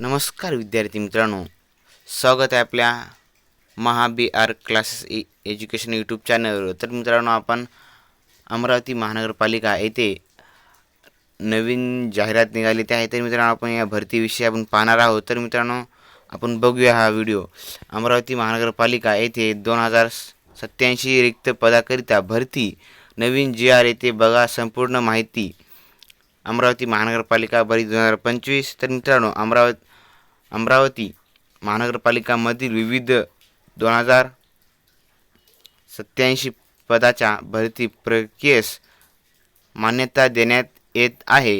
नमस्कार विद्यार्थी मित्रांनो. स्वागत आहे आपल्या Maha B R classes A education YouTube चॅनलवर तर मित्रांनो आपण अमरावती महानगरपालिका येथे नवीन जाहिरात निघाली ते आहे. तर मित्रांनो आपण या भरतीविषयी आपण पाहणार आहोत. तर मित्रांनो आपण बघूया हा व्हिडिओ. अमरावती महानगरपालिका येथे दोन हजार सत्याऐंशी रिक्त पदाकरिता भरती नवीन जी आर येथे बघा संपूर्ण माहिती. अमरावती महानगरपालिका भरती दोन हजार पंचवीस. तर मित्रांनो अमरावती अमरावती महानगरपालिकामधील विविध दोन हजार सत्याऐंशी पदाच्या भरती प्रक्रियेस मान्यता देण्यात येत आहे.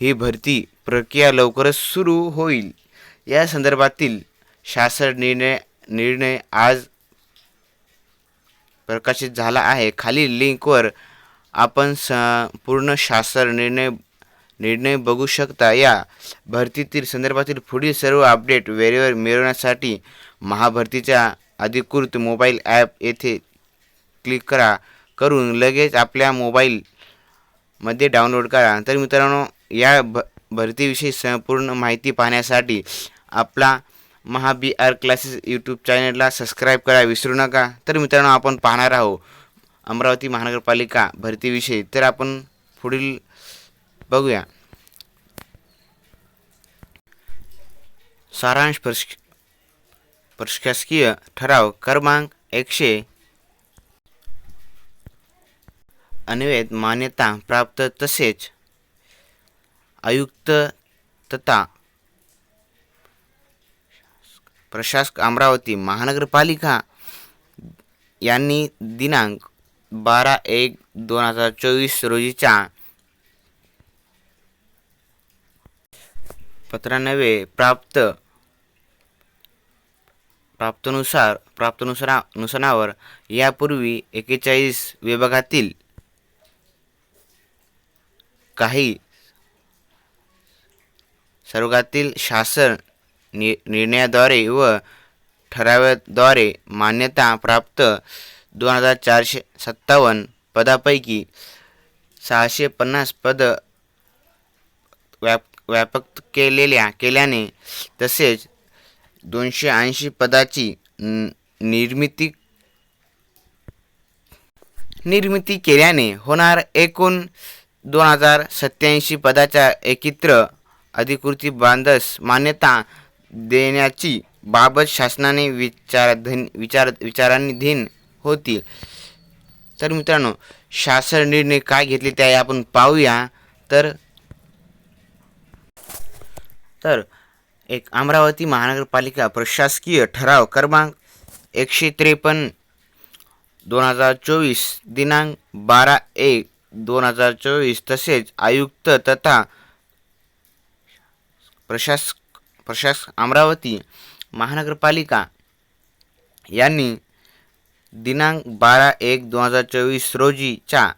ही भरती प्रक्रिया लवकरच सुरू होईल. या संदर्भातील शासन निर्णय निर्णय आज प्रकाशित झाला आहे. खालील लिंकवर आपण संपूर्ण शासन निर्णय निर्णय बघू शकता. या भरतीतील संदर्भातील पुढील सर्व अपडेट वेळेवर मिळवण्यासाठी महाभरतीच्या अधिकृत मोबाईल ॲप येथे क्लिक करा. करून लगेच आपल्या मोबाईलमध्ये डाउनलोड करा. तर मित्रांनो या भ भरतीविषयी संपूर्ण माहिती पाहण्यासाठी आपला Maha B R classes YouTube चॅनलला सबस्क्राईब करा. विसरू नका. तर मित्रांनो आपण पाहणार आहोत अमरावती महानगरपालिका भरतीविषयी. तर आपण पुढील बघूया. सारांश प्रश प्रशासकीय ठराव क्रमांक एकशे अन्वेद मान्यता प्राप्त तसेच आयुक्त तथा प्रशासक अमरावती महानगरपालिका यांनी दिनांक बारा एक दोन हजार चोवीस रोजीच्या पत्रानवे प्राप्त प्राप्तनुसार प्राप्तनुसारा नुसारावर यापूर्वी एकेचाळीस विभागातील काही सर्वातील शासन नि निर्णयाद्वारे व ठरावाद्वारे मान्यता प्राप्त दोन हजार चारशे सत्तावन्न पदापैकी सहाशे पन्नास पद व्याप व्यापक केलेल्या केल्याने तसेच दोनशे ऐंशी पदाची निर्मिती निर्मिती केल्याने होणार एकूण दोन हजार सत्याऐंशी पदाच्या एकत्र अधिकृती बांधस मान्यता देण्याची बाबत शासनाने विचारधन विचार विचाराधीन होती तर मित्रांनो शासन निर्णय काय घेतले ते आपण पाहूया. तर तर एक अमरावती महानगरपालिका प्रशासकीय ठराव क्रमांक एकशे त्रेपन्न दोन हजार चोवीस दिनांक बारा एक दोन हजार चोवीस तसेच आयुक्त तथा प्रशासक प्रशासक अमरावती महानगरपालिका यांनी दिनांक बारा एक दोन हजार चोवीस रोजीच्या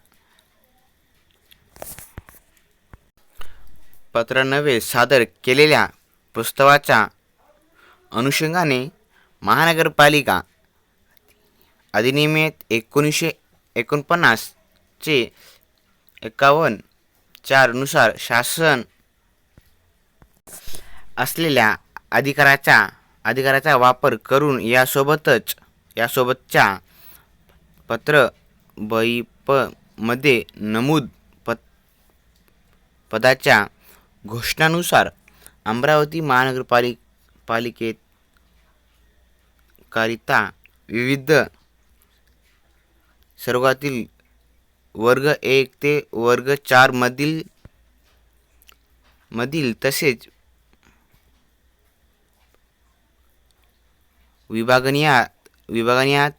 पत्रान्वये सादर केलेल्या प्रस्तावाच्या अनुषंगाने महानगरपालिका अधिनियमित एकोणीसशे एकोणपन्नासचे एकावन्न चारनुसार शासन असलेल्या अधिकाराच्या अधिकाराचा वापर करून यासोबतच यासोबतच्या पत्र बैपमध्ये नमूद पद पदाच्या घोषणानुसार अमरावती महानगरपालिक पालिकेत करिता विविध सर्वातील वर्ग एक ते वर्ग चारमधील मधील तसेच विभागनियात विभागनियात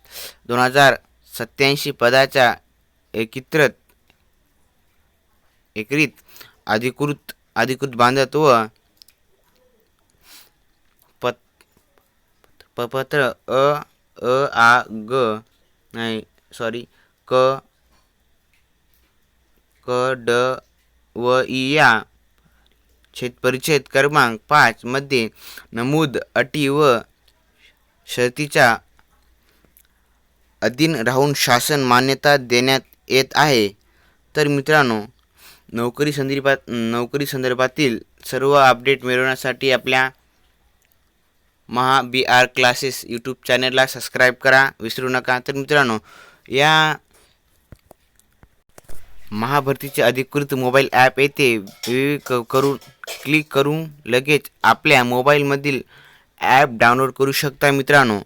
दोन हजार सत्याऐंशी पदाच्या एकत्रित एकरीत अधिकृत अधिकृत बांधत व? पत पत्र अ अ आ ग नाही सॉरी क क ड व ई या. छेद परिच्छेद क्रमांक पाच मध्ये नमूद अटी व शर्तीच्या अधीन राहून शासन मान्यता देण्यात येत आहे. तर मित्रांनो नोकरी संदर्भात नोकरी संदर्भातील सर्व अपडेट मिळवण्यासाठी आपल्या Maha B R classes YouTube चॅनलला सबस्क्राईब करा. विसरू नका. तर मित्रांनो या महाभरतीचे अधिकृत मोबाईल ॲप येते विविध क करून क्लिक करून लगेच आपल्या मोबाईलमधील ॲप डाउनलोड करू शकता मित्रांनो.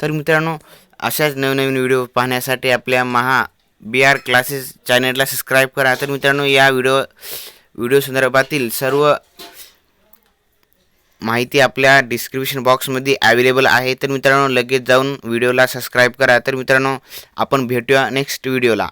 तर मित्रांनो अशाच नवनवीन व्हिडिओ पाहण्यासाठी आपल्या महा बी आर क्लासेस चॅनलला सबस्क्राईब करा. तर मित्रांनो या व्हिडिओ व्हिडिओ संदर्भातील सर्व माहिती आपल्या डिस्क्रिप्शन बॉक्समध्ये अवेलेबल आहे. तर मित्रांनो लगेच जाऊन व्हिडिओला सबस्क्राईब करा. तर मित्रांनो आपण भेटूया नेक्स्ट व्हिडिओला.